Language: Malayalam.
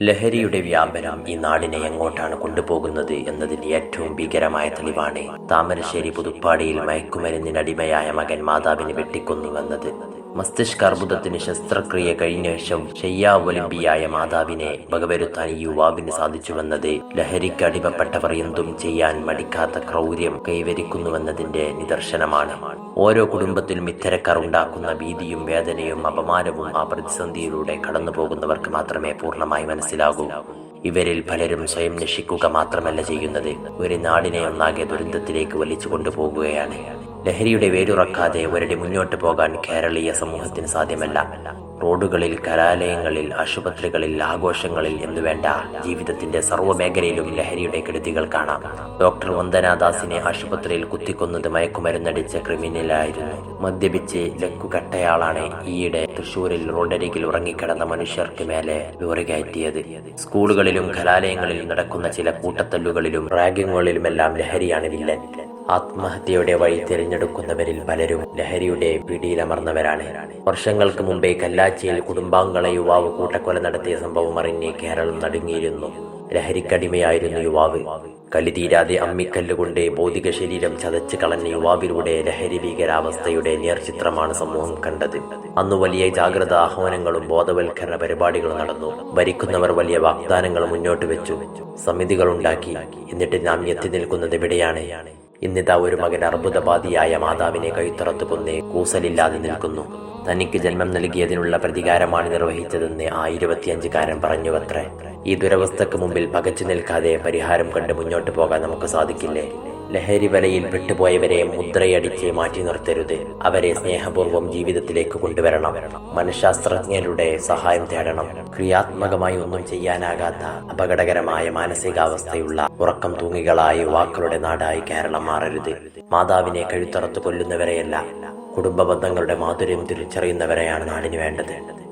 ലഹരിയുടെ വ്യാപനം ഈ നാടിനെ എങ്ങോട്ടാണ് കൊണ്ടുപോകുന്നത് എന്നതിന്റെ ഏറ്റവും ഭീകരമായ തെളിവാണ് താമരശ്ശേരി പുതുപ്പാടിയിൽ മയക്കുമരുന്നിനടിമയായ മകൻ മാതാവിനെ വെട്ടിക്കൊന്നുവെന്നത് മസ്തിഷ്ക അർബുദത്തിന് ശസ്ത്രക്രിയ കഴിഞ്ഞ ശേഷം ശയ്യാവലിമ്പിയായ മാതാവിനെ വകവരുത്താൻ യുവാവിന് സാധിച്ചുവെന്നത് ലഹരിക്ക് അടിമപ്പെട്ടവർ എന്തും ചെയ്യാൻ മടിക്കാത്ത ക്രൗര്യം കൈവരിക്കുന്നുവെന്നതിന്റെ നിദർശനമാണ്. ഓരോ കുടുംബത്തിലും ഇത്തരക്കാർ ഉണ്ടാക്കുന്ന ഭീതിയും വേദനയും അപമാനവും ആ പ്രതിസന്ധിയിലൂടെ കടന്നു പോകുന്നവർക്ക് മാത്രമേ പൂർണമായി മനസ്സിലാകൂ. ഇവരിൽ പലരും സ്വയം നശിക്കുക മാത്രമല്ല ചെയ്യുന്നത്. ഒരു നാടിനെ ഒന്നാകെ ദുരന്തത്തിലേക്ക് വലിച്ചു കൊണ്ടുപോകുകയാണ് ലഹരിയുടെ വേരുറക്കാതെ ഒരടി മുന്നോട്ട് പോകാൻ കേരളീയ സമൂഹത്തിന് സാധ്യമല്ല. റോഡുകളിൽ കലാലയങ്ങളിൽ ആശുപത്രികളിൽ ആഘോഷങ്ങളിൽ എന്നുവേണ്ട ജീവിതത്തിന്റെ സർവമേഖലയിലും ലഹരിയുടെ കെടുതികൾ കാണാം. ഡോക്ടർ വന്ദനാദാസിനെ ആശുപത്രിയിൽ കുത്തിക്കൊന്നത് മയക്കുമരുന്നടിച്ച ക്രിമിനലായിരുന്നു. മദ്യപിച്ച് ലക്കുകട്ടയാളാണ് ഈയിടെ തൃശൂരിൽ റോഡരികിൽ ഉറങ്ങിക്കിടന്ന മനുഷ്യർക്ക് മേലെ ലോറി കയറ്റിയത്. സ്കൂളുകളിലും കലാലയങ്ങളിലും നടക്കുന്ന ചില കൂട്ടത്തല്ലുകളിലും റാഗിങ്ങുകളിലുമെല്ലാം ലഹരിയാണ് വില്ലൻ. ആത്മഹത്യയുടെ വഴി തിരഞ്ഞെടുക്കുന്നവരിൽ പലരും ലഹരിയുടെ പിടിയിലമർന്നവരാണ്. വർഷങ്ങൾക്ക് മുമ്പേ കല്ലാച്ചിയിൽ കുടുംബാംഗങ്ങളെ യുവാവ് കൂട്ടക്കൊല നടത്തിയ സംഭവം അറിഞ്ഞ് കേരളം നടുങ്ങിയിരുന്നു. ലഹരിക്കടിമയായിരുന്നു യുവാവ് കലിതീരാതെ അമ്മിക്കല്ലുകൊണ്ട് ഭൗതിക ശരീരം ചതച്ച് കളഞ്ഞ യുവാവിലൂടെ ലഹരി ഭീകരാവസ്ഥയുടെ നേർചിത്രമാണ് സമൂഹം കണ്ടത്. അന്ന് വലിയ ജാഗ്രത ആഹ്വാനങ്ങളും ബോധവൽക്കരണ പരിപാടികളും നടന്നു. ഭരിക്കുന്നവർ വലിയ വാഗ്ദാനങ്ങൾ മുന്നോട്ട് വെച്ചു. സമിതികൾ ഉണ്ടാക്കി എന്നിട്ട് നാം എത്തി നിൽക്കുന്നത് എവിടെയാണ്? ഇന്നിതാ ഒരു മകൻ അർബുദബാധിയായ മാതാവിനെ കൈത്തുറത്ത് കൊന്നേ കൂസലില്ലാതെ നിൽക്കുന്നു. തനിക്ക് ജന്മം നൽകിയതിനുള്ള പ്രതികാരമാണ് നിർവഹിച്ചതെന്ന് ആ ഇരുപത്തിയഞ്ചുകാരൻ പറഞ്ഞുവത്രേ. ഈ ദുരവസ്ഥക്ക് മുമ്പിൽ പകച്ചു നിൽക്കാതെ പരിഹാരം കണ്ട് മുന്നോട്ട് പോകാൻ നമുക്ക് സാധിക്കില്ലേ? ലഹരി വലയിൽ പെട്ടുപോയവരെ മുദ്രയടിച്ച് മാറ്റി നിർത്തരുത്. അവരെ സ്നേഹപൂർവം ജീവിതത്തിലേക്ക് കൊണ്ടുവരണം. മനഃശാസ്ത്രജ്ഞരുടെ സഹായം തേടണം. ക്രിയാത്മകമായി ഒന്നും ചെയ്യാനാകാത്ത അപകടകരമായ മാനസികാവസ്ഥയുള്ള ഉറക്കം തൂങ്ങികളായ യുവാക്കളുടെ നാടായി കേരളം മാറരുത്. മാതാവിനെ കഴുത്തറത്ത് കൊല്ലുന്നവരെയല്ല കുടുംബ ബന്ധങ്ങളുടെ മാധുര്യം തിരിച്ചറിയുന്നവരെയാണ് നാടിന് വേണ്ടത്.